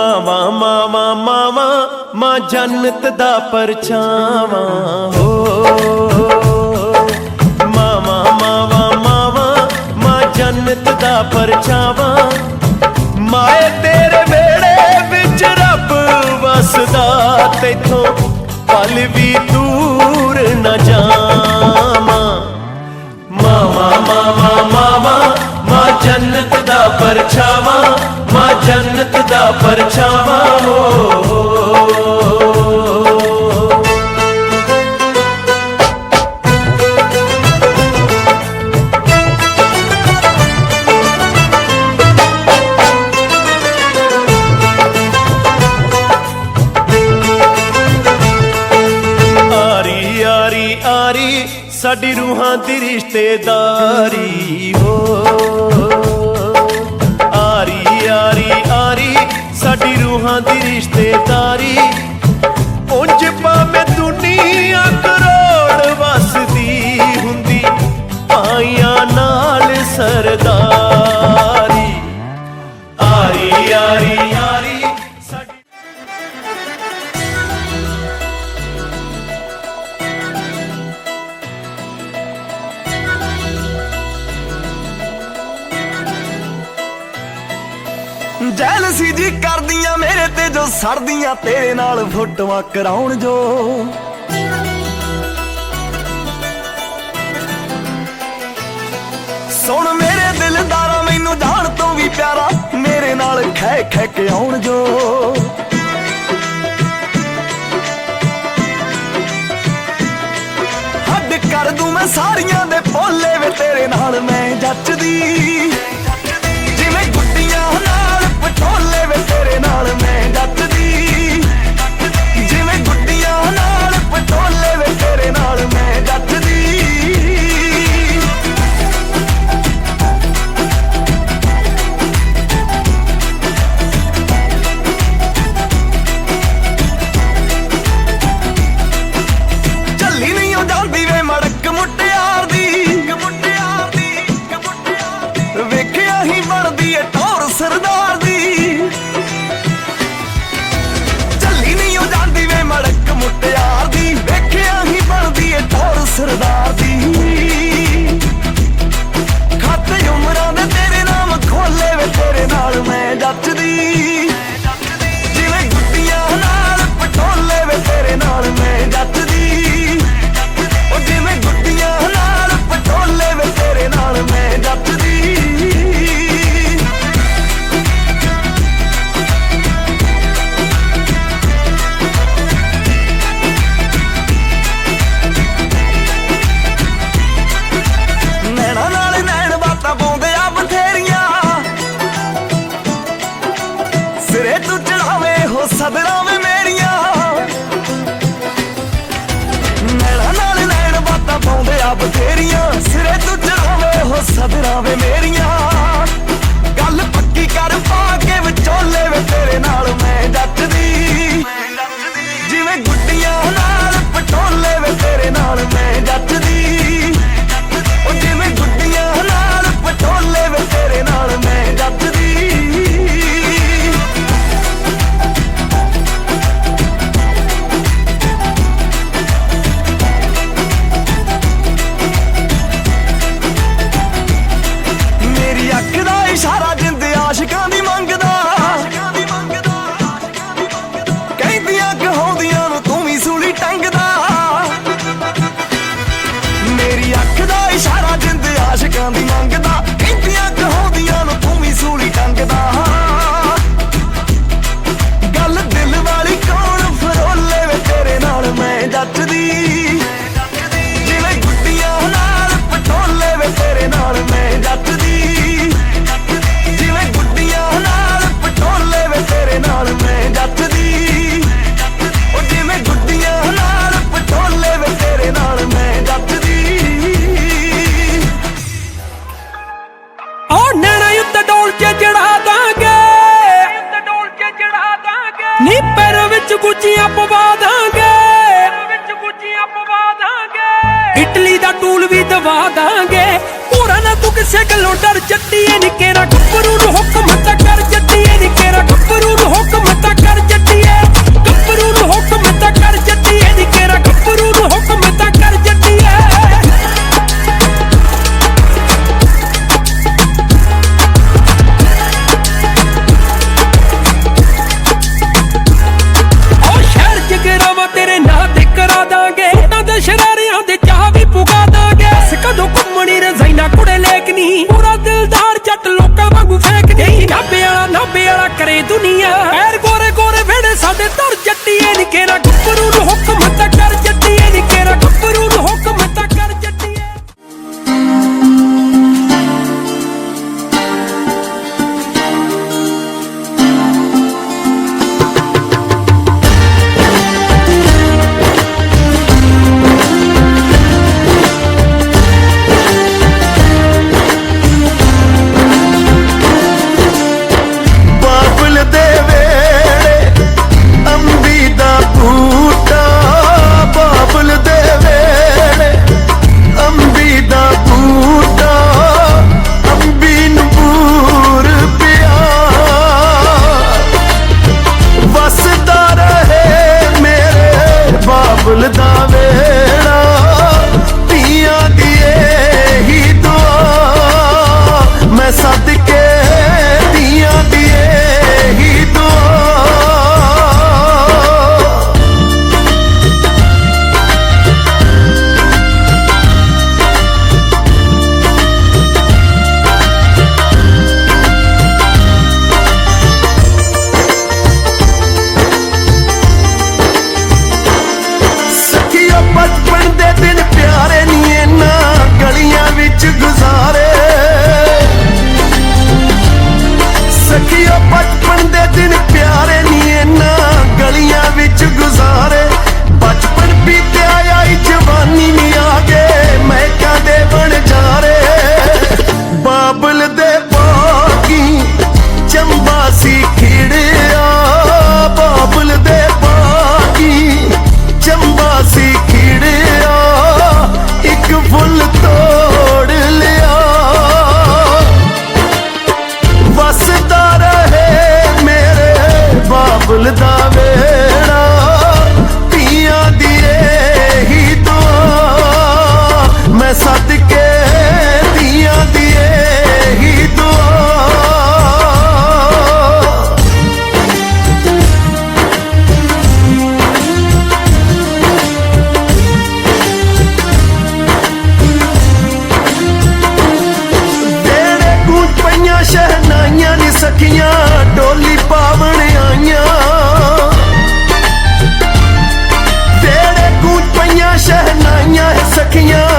ਮਾਵਾ ਮਾਵਾ ਮਾਵਾ, ਮਾ ਜਨਤ ਦਾ ਪਰਛਾਵਾਂ। ਹੋ, ਮਾਵਾ ਮਾਵਾ ਮਾਵਾ, ਮਾਂ ਜੰਨਤ ਦਾ ਪਰਛਾਵਾਂ। ਮਾਏ ਤੇਰੇ ਵੇੜੇ ਵਿੱਚ ਰੱਬ ਵਸਦਾ, ਤੇਥੋਂ ਪਲ ਵੀ ਦੂਰ ਨਾ ਜਾਵਾਂ। ਮਾਵਾ ਮਾਵਾ ਮਾਵਾ, ਮਾ ਜਨਤ ਦਾ ਪਰਛਾਵਾਂ। ਮਾਂ ਜੰਨਤ ਦਾ ਪਰਛਾਵਾਂ ਹੋ। ਸਾਡੀ ਰੂਹਾਂ ਦੀ ਰਿਸ਼ਤੇਦਾਰੀ ਹੋ। ਰੂਹਾਂ ਦੀ ਰਿਸ਼ਤੇਦਾਰੀ। ਉਂਝ ਪਾਵੇਂ ਦੁਨੀਆ ਕਰੋੜ ਵਸਦੀ ਹੁੰਦੀ ਪਾਈਆਂ ਨਾਲ ਸਰਦਾਰ ਸਰਦੀਆਂ ਤੇਰੇ ਨਾਲ ਫੋਟੋਆਂ ਕਰਾਉਣ ਜੋ। ਸੁਣ ਮੇਰੇ ਦਿਲਦਾਰਾ, ਮੈਨੂੰ ਜਾਣ ਤੋਂ ਵੀ ਪਿਆਰਾ, ਮੇਰੇ ਨਾਲ ਖਹਿ ਖਹਿ ਕੇ ਆਉਣ ਜੋ। ਹੱਡ ਕਰ ਦੂੰ ਮੈਂ ਸਾਰੀਆਂ ਦੇ ਪੋਲੇ ਵੀ ਤੇਰੇ ਨਾਲ ਮੈਂ ਜੱਚਦੀ। சுருதா ਮਾਰੇ ਦੁਨੀਆ। ਪੈਰ ਸ਼ਹਿਨਾਈਆਂ ਹੈ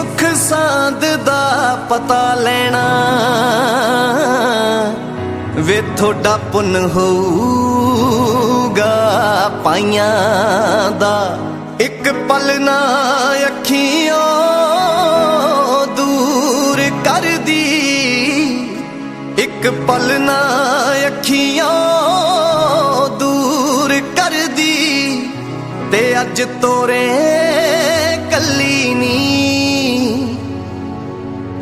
ਸੁੱਖ ਸਾਂਦ ਦਾ ਪਤਾ ਲੈਣਾ। ਵੇ ਤੁਹਾਡਾ ਪੁੰਨ ਹੋਊਗਾ ਪਾਈਆਂ ਦਾ। ਇੱਕ ਪਲ ਨਾ ਅੱਖੀਆਂ ਦੂਰ ਕਰਦੀ। ਇੱਕ ਪਲ ਨਾ ਅੱਖੀਆਂ ਦੂਰ ਕਰਦੀ। ਤੇ ਅੱਜ ਤੋਰੇ ਕੱਲੀ ਨੀ।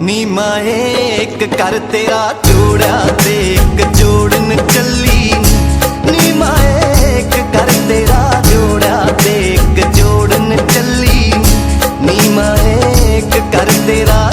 ਨੀ ਮਾਏ ਇੱਕ ਕਰ ਤੇਰਾ ਜੋੜਿਆ ਤੇ ਇੱਕ ਜੋੜਨ ਚੱਲੀ ਨੀ। ਮਾਏ ਇੱਕ ਕਰ ਤੇਰਾ ਜੋੜਿਆ ਤੇ ਇੱਕ ਜੋੜਨ ਚੱਲੀ ਨੀ। ਮਾਏ ਇੱਕ ਕਰ ਤੇਰਾ